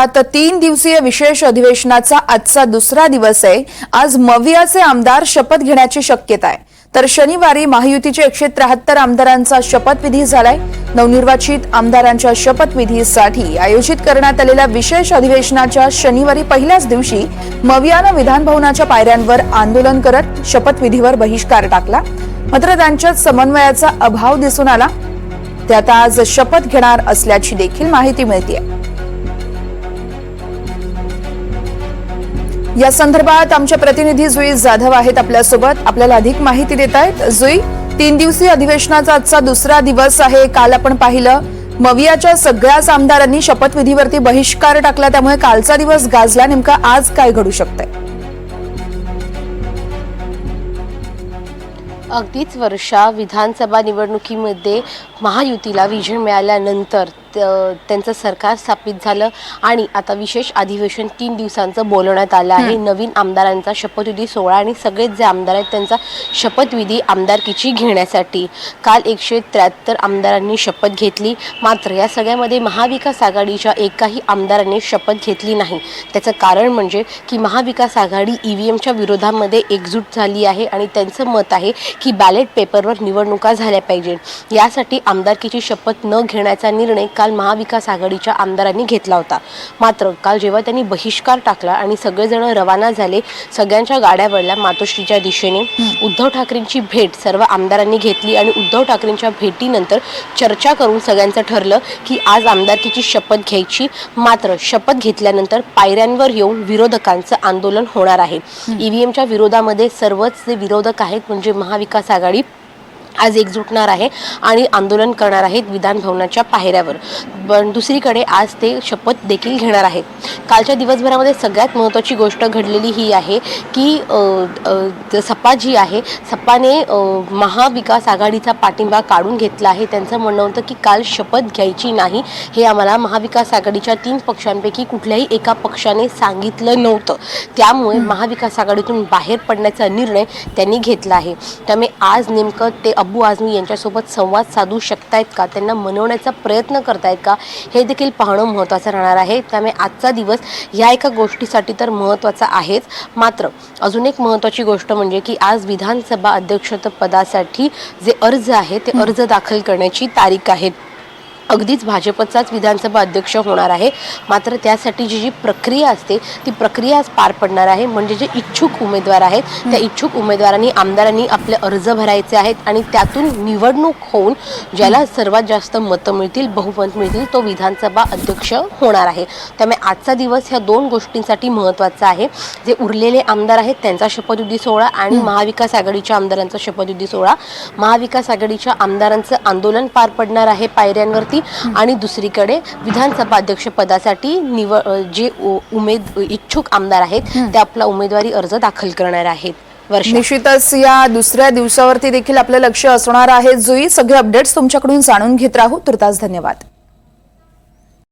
आता तीन दिवसीय विशेष अधिवेशनाचा आजचा दुसरा दिवस आहे. आज मवियाचे आमदार शपथ घेण्याची शक्यता आहे. तर शनिवारी महायुतीचे एकशे त्र्याहत्तर आमदारांचा शपथविधी झालाय. नवनिर्वाचित आमदारांच्या शपथविधीसाठी आयोजित करण्यात आलेल्या विशेष अधिवेशनाच्या शनिवारी पहिल्याच दिवशी मवियानं विधानभवनाच्या पायऱ्यांवर आंदोलन करत शपथविधीवर बहिष्कार टाकला. मात्र त्यांच्यात समन्वयाचा अभाव दिसून आला. ते आता आज शपथ घेणार असल्याची देखील माहिती मिळते या संदर्भात आमचे प्रतिनिधी जुई जाधव आहेत आपल्यासोबत. आपल्याला अधिक माहिती देत आहेत जुई तीन दिवसीय अधिवेशनाचा आजचा दुसरा दिवस आहे. काल आपण पाहिलं मवियाच्या सगळ्याच आमदारांनी शपथविधीवरती बहिष्कार टाकला. त्यामुळे कालचा दिवस गाजला. नेमका आज काय घडू शकतंय? अगदीच वर्षा विधानसभा निवडणुकीमध्ये महायुतीला विजय मिळाल्यानंतर त्यांचं सरकार स्थापित झालं आणि आता विशेष अधिवेशन तीन दिवसांचं बोलवण्यात आलं आहे. नवीन आमदारांचा शपथविधी सोहळा आणि सगळेच जे आमदार आहेत त्यांचा शपथविधी आमदारकीची घेण्यासाठी. काल एकशे त्र्याहत्तर आमदारांनी शपथ घेतली. मात्र या सगळ्यामध्ये महाविकास आघाडीच्या एकाही आमदारांनी शपथ घेतली नाही. त्याचं कारण म्हणजे की महाविकास आघाडी ई व्ही एमच्या विरोधामध्ये एकजूट झाली आहे आणि त्यांचं मत आहे की बॅलेट पेपरवर निवडणुका झाल्या पाहिजे यासाठी आमदारकीची शपथ न घेण्याचा निर्णय काल महाविकास आघाडीच्या आमदारांनी घेतला होता. मात्र काल जेव्हा त्यांनी बहिष्कार टाकला आणि सगळेजण रवाना झाले सगळ्यांच्या गाड्या वळल्या मातोश्रीच्या दिशेने उद्धव ठाकरेंची भेट सर्व आमदारांनी घेतली आणि उद्धव ठाकरेंच्या भेटीनंतर चर्चा करून सगळ्यांचं ठरलं की आज आमदारकीची शपथ घ्यायची. मात्र शपथ घेतल्यानंतर पायऱ्यांवर येऊन विरोधकांचं आंदोलन होणार आहे. ईव्हीएमच्या विरोधामध्ये सर्वच जे विरोधक आहेत म्हणजे महाविकास आघाडी आज एकजुटणार आहे आणि आंदोलन करणार आहेत विधान भवनाच्या पायऱ्यावर. पण दुसरीकडे आज ते शपथ देखील घेणार आहेत. कालच्या दिवसभरामध्ये सगळ्यात महत्त्वाची गोष्ट घडलेली ही आहे की सपा जी आहे सपाने महाविकास आघाडीचा पाठिंबा काढून घेतला आहे. त्यांचं म्हणणं होतं की काल शपथ घ्यायची नाही हे आम्हाला महाविकास आघाडीच्या तीन पक्षांपैकी कुठल्याही एका पक्षाने सांगितलं नव्हतं. त्यामुळे महाविकास आघाडीतून बाहेर पडण्याचा निर्णय त्यांनी घेतला आहे. त्यामुळे आज नेमकं ते अबू आझमी यांच्यासोबत संवाद साधू शकतायत का? त्यांना मनवण्याचा प्रयत्न करतायत का? हे देखील पाहणं महत्त्वाचं राहणार आहे. त्यामुळे आजचा दिवस या एका गोष्टीसाठी तर महत्त्वाचा आहेच. मात्र अजून एक महत्त्वाची गोष्ट म्हणजे की आज विधानसभा अध्यक्षपदासाठी जे अर्ज आहे ते अर्ज दाखल करण्याची तारीख आहे. अगदीच भाजपचाच विधानसभा अध्यक्ष होणार आहे. मात्र त्यासाठी जी जी प्रक्रिया असते ती प्रक्रिया आज पार पडणार आहे. म्हणजे जे इच्छुक उमेदवार आहेत त्या इच्छुक उमेदवारांनी आमदारांनी आपले अर्ज भरायचे आहेत आणि त्यातून निवडणूक होऊन ज्याला सर्वात जास्त मतं मिळतील बहुमत मिळतील तो विधानसभा अध्यक्ष होणार आहे. त्यामुळे आजचा दिवस ह्या दोन गोष्टींसाठी महत्त्वाचा आहे. जे उरलेले आमदार आहेत त्यांचा शपथविधी सोहळा आणि महाविकास आघाडीच्या आमदारांचा शपथविधी सोहळा. महाविकास आघाडीच्या आमदारांचं आंदोलन पार पडणार आहे पायऱ्यांवरती. आणि दुसरीकडे विधानसभा अध्यक्षपदासाठी निव जे उमेद इच्छुक आमदार आहेत ते आपला उमेदवारी अर्ज दाखल करणार आहेत. वर्षा. निश्चितच या दुसऱ्या दिवसावरती देखील आपलं लक्ष असणार आहे. जुई सगळे अपडेट्स तुमच्याकडून जाणून घेत राहू. तुर्तास धन्यवाद.